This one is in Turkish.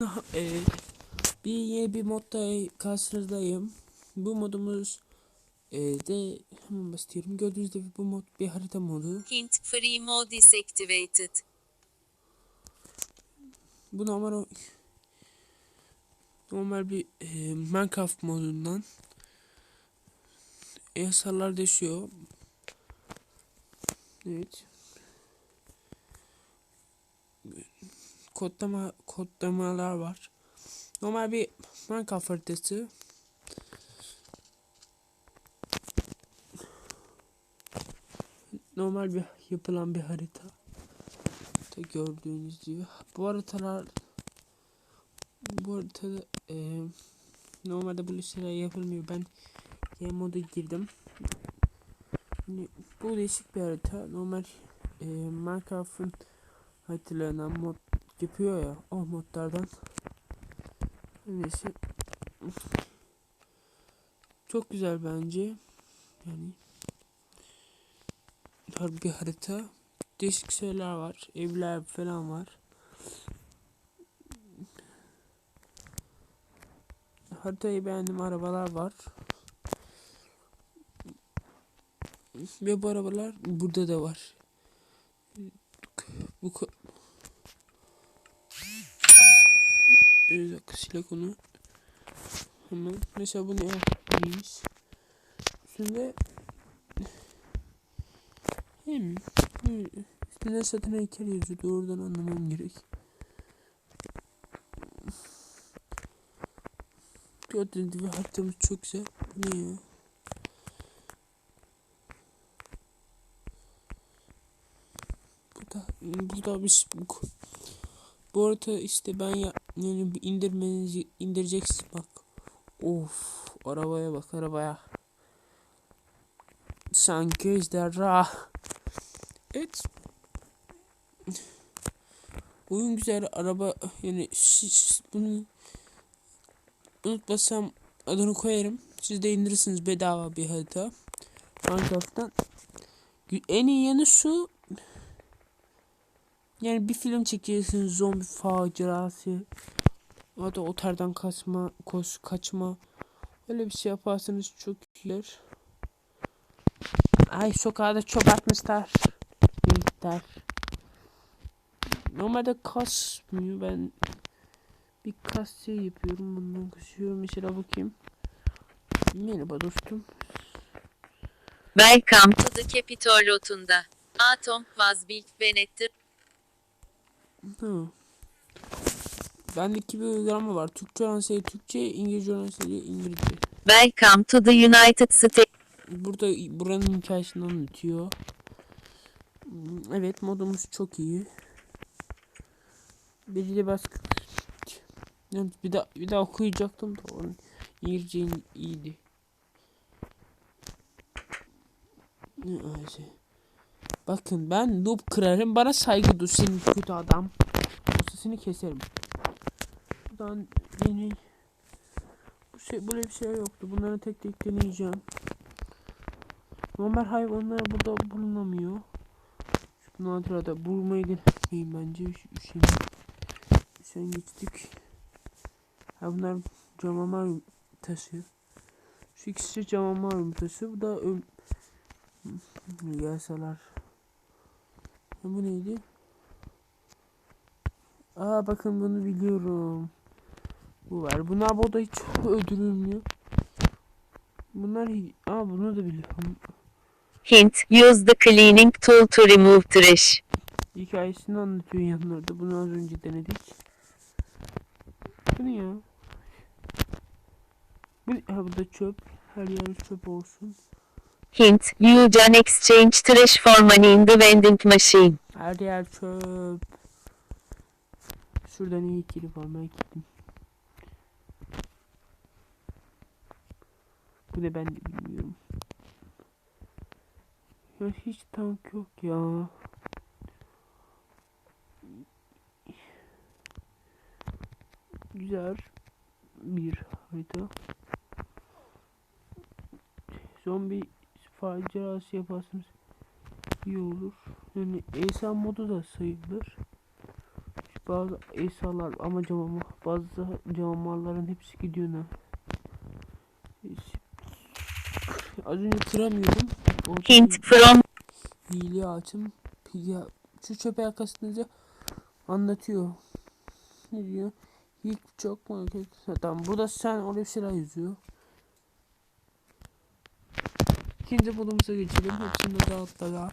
Ee, bir yeni bir modda karşınızdayım. Bu modumuz e, de hemen basıyorum. Gördüğünüz gibi bu mod bir harita modu. Hint Free Mode is activated. Bu normal normal bir e, Minecraft modundan yasalar değişiyor. Evet. Kodlama kodlamalar var. Normal bir Minecraft haritası. Normal bir yapılan bir harita. Da gördüğünüz gibi. Bu haritalar bu haritada e, normalde bu listeler yapılmıyor. Ben game moda girdim. Şimdi bu değişik bir harita. Normal e, Minecraft'ın haritalarından mod yapıyor ya. O modlardan. Neyse. Çok güzel bence. Yani harbi bir harita. Değişik şeyler var. Evler falan var. Haritayı beğendim. Arabalar var. Ve bu arabalar burada da var. Bu Bir dakika silek onu. Hemen. Mesela bu ne neymiş? Üstünde hem üstünde satın heykel yazıyor. Doğrudan anlamam gerek. Gördüğünüz gibi haritamız çok güzel. Bu ne ya? Bu da, bu da bir bu arada işte ben ya bir indirmenizi indireceksin bak. Of arabaya bak arabaya. Sanki ejderha. Evet. Oyun güzel araba yani siz bunu unutmasam adını koyarım. Siz de indirirsiniz bedava bir harita. Minecraft'tan. En iyi yanı şu. Yani bir film çekiyorsunuz zombi faciası. O da otelden kaçma, koş, kaçma. Öyle bir şey yaparsanız çok iyiler. Ay sokağa da çöp atmışlar. Büyükler. Normalde kasmıyor. Ben bir kas şey yapıyorum. Bundan kasıyorum. Mesela bakayım. Merhaba dostum. Welcome to the Capitol Rotunda. Atom was when Ha. Bende iki bir uygulama var. Türkçe şey Türkçe, İngilizce şey İngilizce. Welcome to the United States. Burada buranın hikayesini anlatıyor. Evet modumuz çok iyi. Bir de Yani bir daha bir daha okuyacaktım da onun İngilizce iyiydi. Ne acı. Bakın ben noob kırarım bana saygı duy kötü adam. Seni keserim. Buradan yeni bu şey böyle bir şey yoktu. Bunları tek tek deneyeceğim. Normal hayvanlar burada bulunamıyor. Şu nadirada bulmayı denemeyin bence. Şimdi sen geçtik. Ha bunlar camamar taşı. Şu ikisi camamar taşı. Bu da. Yasalar. Bu neydi? Aa bakın bunu biliyorum. Bu var. Bunlar burada hiç öldürülmüyor. Bunlar aa bunu da biliyorum. Hint, use the cleaning tool to remove trash. Hikayesini anlatıyor yanlarda. Bunu az önce denedik. Bu ne ya? Bu, ha bu da çöp. Her yer çöp olsun. Hint, you can exchange trash for money in the vending machine. Her yer çöp. Şurada ne heykeli var merak ettim. Bu ne ben de bilmiyorum. Ya hiç tank yok ya. Güzel bir harita. Zombi faciası yaparsanız iyi olur. Yani ESA modu da sayılır. Bazı esalar ama camama bazı camamarların hepsi gidiyor ne? Az önce kıramıyordum. Orada Hint from hile açım. Ya, şu çöpe arkasında anlatıyor. Ne diyor? Hiç çok mu? Tamam burada sen oraya bir şeyler yazıyor. İkinci bulumuza geçelim. Hepsinde dağıttılar.